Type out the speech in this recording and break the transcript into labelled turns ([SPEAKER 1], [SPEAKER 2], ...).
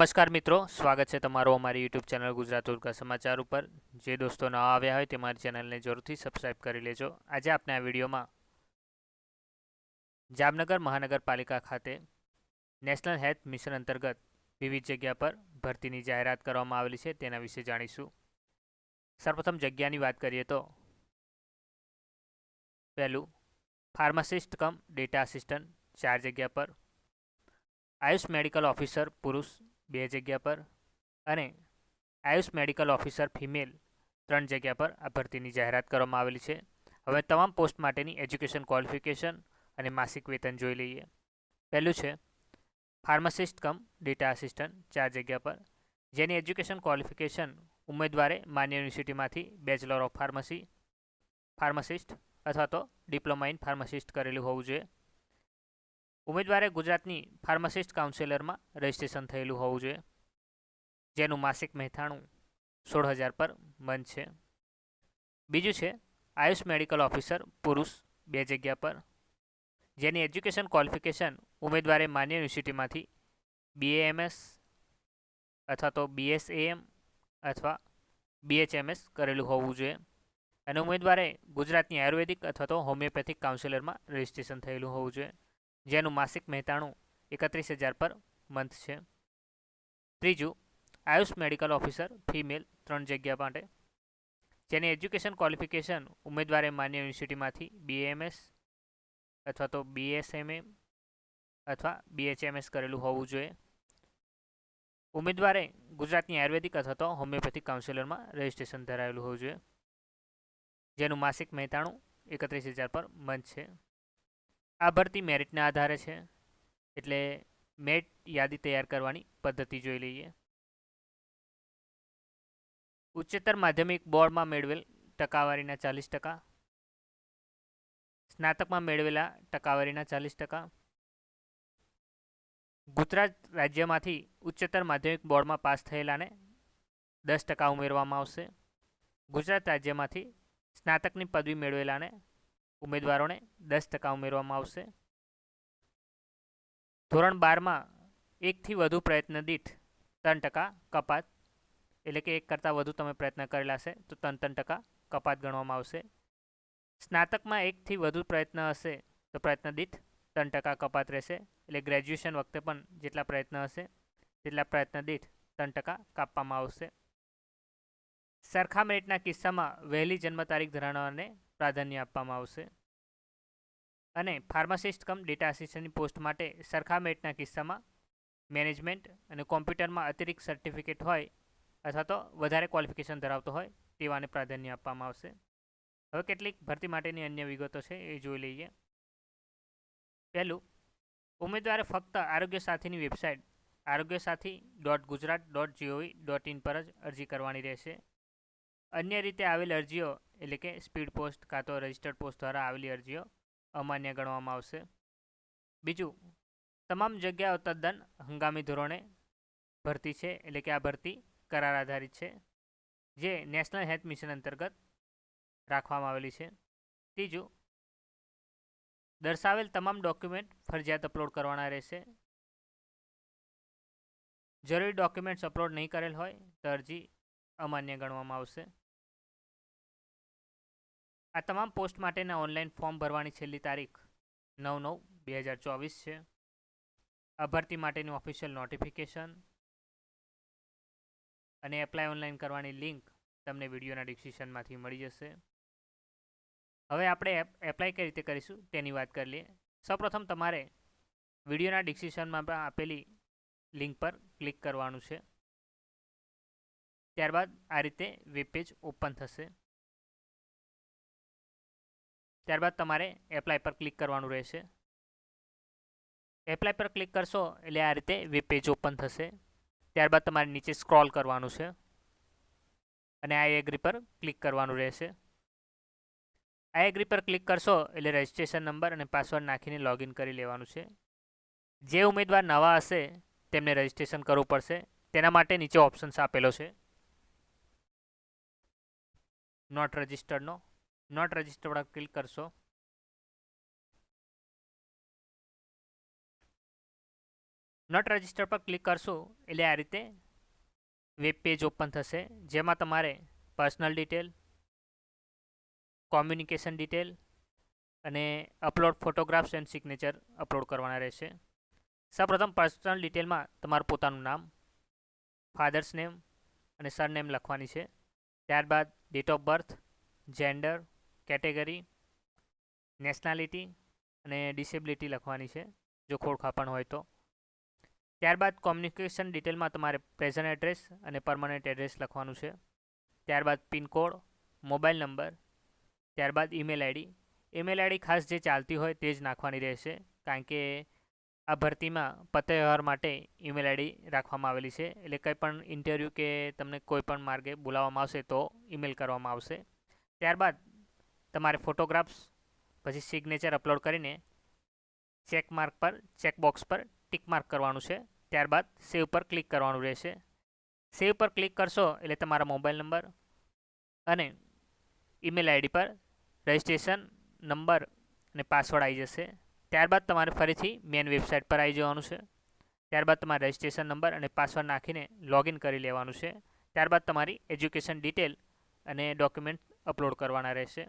[SPEAKER 1] નમસ્કાર મિત્રો, સ્વાગત છે તમારું અમારી યુટ્યુબ ચેનલ ગુજરાત ઉર્ગા સમાચાર ઉપર. જે દોસ્તો ન આવ્યા હોય તે મારી ચેનલને જરૂરથી સબસ્ક્રાઇબ કરી લેજો. આજે આપણે આ વિડીયોમાં જામનગર મહાનગરપાલિકા ખાતે નેશનલ હેલ્થ મિશન અંતર્ગત વિવિધ જગ્યા પર ભરતીની જાહેરાત કરવામાં આવેલી છે તેના વિશે જાણીશું. સર્વપ્રથમ જગ્યાની વાત કરીએ તો પહેલું ફાર્માસિસ્ટ કમ ડેટા આસિસ્ટન્ટ ચાર જગ્યા પર. આયુષ મેડિકલ ઓફિસર પુરુષ બે જગ્યા પર અને આયુષ મેડિકલ ઓફિસર ફિમેલ ત્રણ જગ્યા પર આ ભરતીની જાહેરાત કરવામાં આવેલી છે. હવે તમામ પોસ્ટ માટેની એજ્યુકેશન ક્વોલિફિકેશન અને માસિક વેતન જોઈ લઈએ. પહેલું છે, ફાર્માસિસ્ટ કમ, ડેટા આસિસ્ટન્ટ, ચાર જગ્યા પર. જેની એજ્યુકેશન ક્વોલિફિકેશન ઉમેદવારે માન્ય યુનિવર્સિટીમાંથી બેચલર ઓફ ફાર્મસી, ફાર્માસિસ્ટ અથવા તો ડિપ્લોમા ઇન ફાર્માસિસ્ટ કરેલું હોવું જોઈએ. ઉમેદવારે ગુજરાતની ફાર્માસિસ્ટ કાઉન્સિલરમાં રજિસ્ટ્રેશન થયેલું હોવું જોઈએ, જેનું માસિક મહેથાણું સોળ હજાર પર બંધ છે. બીજું છે, આયુષ મેડિકલ ઓફિસર પુરુષ બે જગ્યા પર. જેની એજ્યુકેશન ક્વોલિફિકેશન ઉમેદવારે માન્ય યુનિવર્સિટીમાંથી બીએએમએસ અથવા તો બીએસએએમ અથવા બીએચએમએસ કરેલું હોવું જોઈએ. અને ઉમેદવારે ગુજરાતની આયુર્વેદિક અથવા તો હોમિયોપેથિક કાઉન્સિલરમાં રજિસ્ટ્રેશન થયેલું હોવું જોઈએ. જેનું માસિક મહેતાણું એકત્રીસ હજાર પર મંથ છે. ત્રીજું, આયુષ મેડિકલ ઓફિસર ફિમેલ ત્રણ જગ્યા માટે. જેની એજ્યુકેશન ક્વોલિફિકેશન ઉમેદવારે માન્ય યુનિવર્સિટીમાંથી બીએમએસ અથવા તો બીએસએમએમ અથવા બીએચએમએસ કરેલું હોવું જોઈએ. ઉમેદવારે ગુજરાતની આયુર્વેદિક અથવા તો હોમિયોપેથિક કાઉન્સિલરમાં રજિસ્ટ્રેશન ધરાવેલું હોવું જોઈએ. જેનું માસિક મહેતાણું એકત્રીસ હજાર પર મંથ છે. આ ભરતી મેરિટના આધારે છે. એટલે મેરિટ યાદી તૈયાર કરવાની પદ્ધતિ જોઈ લઈએ. ઉચ્ચતર માધ્યમિક બોર્ડમાં મેળવેલ ટકાવારીના ચાલીસ ટકા. સ્નાતકમાં મેળવેલા ટકાવારીના ચાલીસ ટકા. ગુજરાત રાજ્યમાંથી ઉચ્ચતર માધ્યમિક બોર્ડમાં પાસ થયેલાને દસ ટકા ઉમેરવામાં આવશે. ગુજરાત રાજ્યમાંથી સ્નાતકની પદવી મેળવેલાને ઉમેદવારોને દસ ટકા ઉમેરવામાં આવશે. ધોરણ બારમાં એકથી વધુ પ્રયત્ન દીઠ ત્રણ ટકા કપાત, એટલે કે એક કરતાં વધુ તમે પ્રયત્ન કરેલા હશે, તો ત્રણ ત્રણ ટકા કપાત ગણવામાં આવશે. સ્નાતકમાં એકથી વધુ પ્રયત્ન હશે, તો પ્રયત્ન દીઠ ત્રણ ટકા કપાત રહેશે, એટલે ગ્રેજ્યુએશન વખતે પણ જેટલા પ્રયત્ન હશે, તેટલા પ્રયત્ન દીઠ ત્રણ ટકા કાપવામાં આવશે. સરખા મેરિટના કિસ્સામાં વહેલી જન્મ તારીખ ધરાવનારને પ્રાધાન્ય આપવામાં આવશે. અને ફાર્માસિસ્ટ કમ ડેટા આસિસ્ટન્ટની પોસ્ટ માટે સરખા મેરિટના કિસ્સામાં મેનેજમેન્ટ અને કોમ્પ્યુટરમાં અતિરિક્ત સર્ટિફિકેટ હોય અથવા તો વધારે ક્વોલિફિકેશન ધરાવતો હોય તેવાને પ્રાધાન્ય આપવામાં આવશે. હવે કેટલીક ભરતી માટેની અન્ય વિગતો છે એ જોઈ લઈએ. પહેલું, ઉમેદવારે ફક્ત આરોગ્ય સાથીની website Arogya Sathi dot Gujarat dot G O V dot in પર જ અરજી કરવાની રહેશે. અન્ય રીતે આવેલ અરજીઓ, એટલે કે સ્પીડ પોસ્ટ કાં તો રજિસ્ટર્ડ પોસ્ટ દ્વારા આવેલી અરજીઓ, અમાન્ય ગણવામાં આવશે. બીજું, તમામ જગ્યાઓ તદ્દન હંગામી ધોરણે ભરતી છે, એટલે કે આ ભરતી કરાર આધારિત છે, જે નેશનલ હેલ્થ મિશન અંતર્ગત રાખવામાં આવેલી છે. ત્રીજું, દર્શાવેલ તમામ ડોક્યુમેન્ટ ફરજિયાત અપલોડ કરવાના રહેશે. જરૂરી ડોક્યુમેન્ટ્સ અપલોડ નહીં કરેલ હોય, તો અરજી અમાન્ય ગણવામાં આવશે. આ તમામ પોસ્ટ માટેના ઓનલાઈન ફોર્મ ભરવાની છેલ્લી તારીખ નવ નવ બે હજાર ચોવીસ છે. અભરતી માટેનું ઓફિશિયલ નોટિફિકેશન અને એપ્લાય ઓનલાઈન કરવાની લિંક તમને વિડીયોના ડિસ્ક્રિપ્શનમાંથી મળી જશે. હવે આપણે એપ્લાય કઈ રીતે કરીશું તેની વાત કરી લઈએ. સૌપ્રથમ તમારે વિડીયોના ડિસ્ક્રિપ્શનમાં આપેલી લિંક પર ક્લિક કરવાનું છે. ત્યારબાદ આ રીતે વેબ પેજ ઓપન થશે. ત્યારબાદ તમારે એપ્લાય પર ક્લિક કરવાનું રહેશે. એપ્લાય પર ક્લિક કરશો એટલે આ રીતે વેબ પેજ ઓપન થશે. ત્યારબાદ તમારે નીચે સ્ક્રોલ કરવાનું છે. અને આ એગ્રી પર ક્લિક કરવાનું રહેશે. આ એગ્રી પર ક્લિક કરશો એટલે રજિસ્ટ્રેશન નંબર અને પાસવર્ડ નાખીને લોગિન કરી લેવાનું છે. જે ઉમેદવાર નવા હશે તેમને રજિસ્ટ્રેશન કરવું પડશે. તેના માટે નીચે ઓપ્શન્સ આપેલો છે. નોટ રજિસ્ટર્ડનો નોટ રજિસ્ટર્ડ પર ક્લિક કરશો. નોટ રજિસ્ટર પર ક્લિક કરશો એટલે આ રીતે વેબ પેજ ઓપન થશે. જેમાં તમારે પર્સનલ ડિટેલ કોમ્યુનિકેશન ડિટેલ અને upload photographs and signature upload કરવાના રહેશે. સૌપ્રથમ પર્સનલ ડિટેલમાં તમારું પોતાનું નામ ફાધર્સ નેમ અને સરનેમ લખવાની છે. ત્યારબાદ date of birth gender category, nationality અને ડિસેબિલિટી લખવાની છે, જો ખોડખાપણ હોય તો. ત્યારબાદ કોમ્યુનિકેશન ડિટેલમાં તમારે પ્રેઝન્ટ એડ્રેસ અને પરમનન્ટ એડ્રેસ લખવાનું છે. ત્યારબાદ પિનકોડ મોબાઈલ નંબર, ત્યારબાદ ઈમેલ આઈડી. ઈમેલ આઈડી ખાસ જે ચાલતી હોય તે જ નાખવાની રહેશે, કારણ કે આ ભરતીમાં પત્રવ્યવહાર માટે ઈમેલ આઈડી રાખવામાં આવેલી છે. એટલે કંઈ પણ ઇન્ટરવ્યૂ કે તમને કોઈ પણ માર્ગે બોલાવવામાં આવશે તો ઈમેલ કરવામાં આવશે. ત્યારબાદ તમારે ફોટોગ્રાફ્સ પછી સિગ્નેચર અપલોડ કરીને ચેક માર્ક પર ચેકબોક્સ પર ટિક માર્ક કરવાનું છે. ત્યારબાદ સેવ પર ક્લિક કરવાનું રહેશે. સેવ પર ક્લિક કરશો એટલે તમારા મોબાઈલ નંબર અને ઈમેલ આઈડી પર રજિસ્ટ્રેશન નંબર અને પાસવર્ડ આવી જશે. ત્યારબાદ તમારે ફરીથી મેન વેબસાઇટ પર આવી જવાનું છે. ત્યારબાદ તમારે રજિસ્ટ્રેશન નંબર અને પાસવર્ડ નાખીને લોગિન કરી લેવાનું છે. ત્યારબાદ તમારી એજ્યુકેશન ડિટેલ અને ડોક્યુમેન્ટ અપલોડ કરવાના રહેશે.